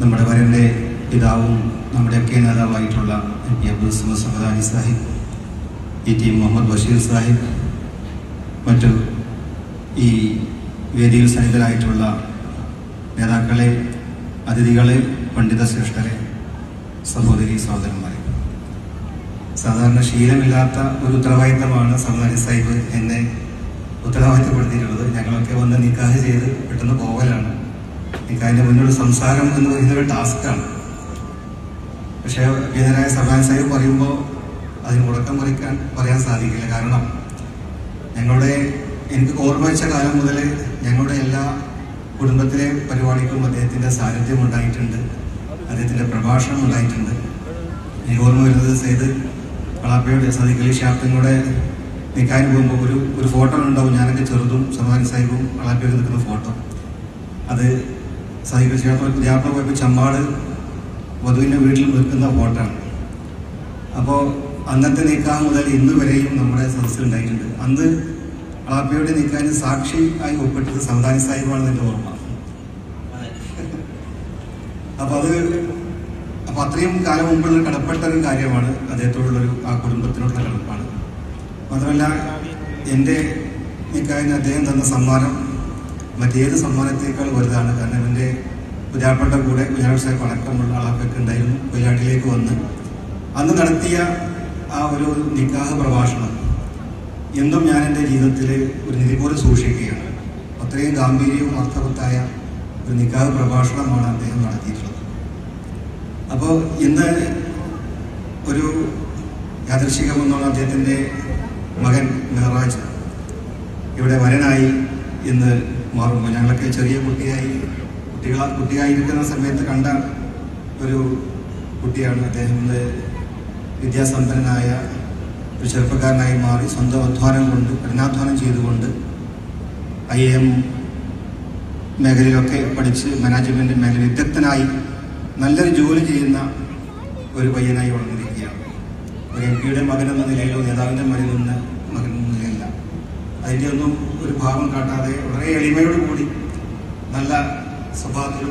നമ്മുടെ വരന്റെ പിതാവും നമ്മുടെയൊക്കെ നേതാവായിട്ടുള്ള M P Abdul Samad Sahadani Sahib E T Muhammad Basheer Sahib മറ്റു ഈ വേദിയിൽ സന്നിധരായിട്ടുള്ള നേതാക്കളെ അതിഥികളെ പണ്ഡിത ശ്രേഷ്ഠരെ സഹോദരി സഹോദരന്മാരെ. സാധാരണ ശീലമില്ലാത്ത ഒരു ഉത്തരവാദിത്തമാണ് സമദാനി സാഹിബ് എന്നെ ഉത്തരവാദിത്തപ്പെടുത്തിയിട്ടുള്ളത്. ഞങ്ങളൊക്കെ വന്ന് നിക്കാഹ് ചെയ്ത് പെട്ടെന്ന് പോകലാണ്. നിക്കാഹിന്റെ മുന്നോട്ട് സംസാരം എന്ന് പറയുന്ന ഒരു ടാസ്ക്കാണ് പക്ഷേ വിധനായ സഭാൻ സാഹിബ് പറയുമ്പോൾ അതിന് മുടക്കം കുറിക്കാൻ പറയാൻ സാധിക്കില്ല. കാരണം ഞങ്ങളുടെ എനിക്ക് ഓർമ്മ വെച്ച കാലം മുതൽ ഞങ്ങളുടെ എല്ലാ കുടുംബത്തിലെ പരിപാടിക്കും അദ്ദേഹത്തിന്റെ സാന്നിധ്യം ഉണ്ടായിട്ടുണ്ട്. അദ്ദേഹത്തിന്റെ പ്രഭാഷണം ഉണ്ടായിട്ടുണ്ട്. എനിക്ക് ഓർമ്മ വരുന്നത് സെയ്ത് കളാപ്പയുടെ സദിഖലി ഷാഫിനോടെ നിൽക്കാൻ പോകുമ്പോൾ ഒരു ഒരു ഫോട്ടോ ഉണ്ടാവും. ഞാനൊക്കെ ചെറുതും സമാൻ സാഹിബും വളാപ്പയൊക്കെ നിൽക്കുന്ന ഫോട്ടോ. അത് സദിഖലി ഷാഫ് വ്യാപനം പോയപ്പോൾ ചമ്മാട് വധുവിന്റെ വീട്ടിൽ നിൽക്കുന്ന ഫോട്ടോ അപ്പോൾ അന്നത്തെ നിൽക്കാൻ മുതൽ ഇന്ന് വരെയും നമ്മുടെ സദസ്സിൽ ഉണ്ടായിട്ടുണ്ട്. അന്ന് കളാപ്പയുടെ നിൽക്കാൻ സാക്ഷി ആയി ഒപ്പിട്ടത് സമുദായ സാഹിബാണെന്ന് എന്റെ ഓർമ്മ. അപ്പൊ അത് അപ്പൊ അത്രയും കാലം മുമ്പുള്ള കടപ്പെട്ട ഒരു കാര്യമാണ് അദ്ദേഹത്തോടുള്ളൊരു ആ കുടുംബത്തിനോടുള്ള കടപ്പാണ് മാത്രമല്ല എന്റെ നിക്കായന് അദ്ദേഹം തന്ന സമ്മാനം മറ്റേത് സമ്മാനത്തേക്കാൾ വലുതാണ്. കാരണം എന്റെ പുതിയാപ്പയുടെ കൂടെ കുഞ്ഞാട് പണക്കമുള്ള ആളൊക്കെ ഉണ്ടായിരുന്നു. കൊയിലാണ്ടിലേക്ക് വന്ന് അന്ന് നടത്തിയ ആ ഒരു നിക്കാഹ് പ്രഭാഷണം എന്നും ഞാൻ എന്റെ ജീവിതത്തിൽ ഒരു നിധി പോലെ സൂക്ഷിക്കുകയാണ്. അത്രയും ഗാംഭീര്യവും അർത്ഥവത്തായ ഒരു നിക്കാഹ് പ്രഭാഷണമാണ് അദ്ദേഹം നടത്തിയിട്ടുള്ളത്. അപ്പോൾ ഇന്ന് ഒരു യാദൃശികമെന്നുള്ള അദ്ദേഹത്തിന്റെ മകൻ മെഹറാജ് ഇവിടെ വരനായി ഇന്ന് മാറുമ്പോൾ ഞങ്ങളൊക്കെ ചെറിയ കുട്ടിയായി കുട്ടികൾ കുട്ടിയായിരിക്കുന്ന സമയത്ത് കണ്ട ഒരു കുട്ടിയാണ് അദ്ദേഹം വിദ്യാസമ്പന്നനായ ഒരു ചെറുപ്പക്കാരനായി മാറി സ്വന്തം അധ്വാനം കൊണ്ട് കഠിനാധ്വാനം ചെയ്തുകൊണ്ട് ഐ എം മേഖലയിലൊക്കെ പഠിച്ച് മാനേജ്മെന്റ് മേഖല വിദഗ്ധനായി നല്ലൊരു ജോലി ചെയ്യുന്ന ഒരു പയ്യനായി വളർന്നിരിക്കുകയാണ്. ഒരു എം പിയുടെ മകൻ എന്ന നിലയിലോ നേതാവിന്റെ മകൻ എന്ന നിലയിലല്ല അതിന്റെ ഒന്നും ഒരു ഭാവം കാട്ടാതെ വളരെ എളിമയോടുകൂടി നല്ല സ്വഭാവത്തോടു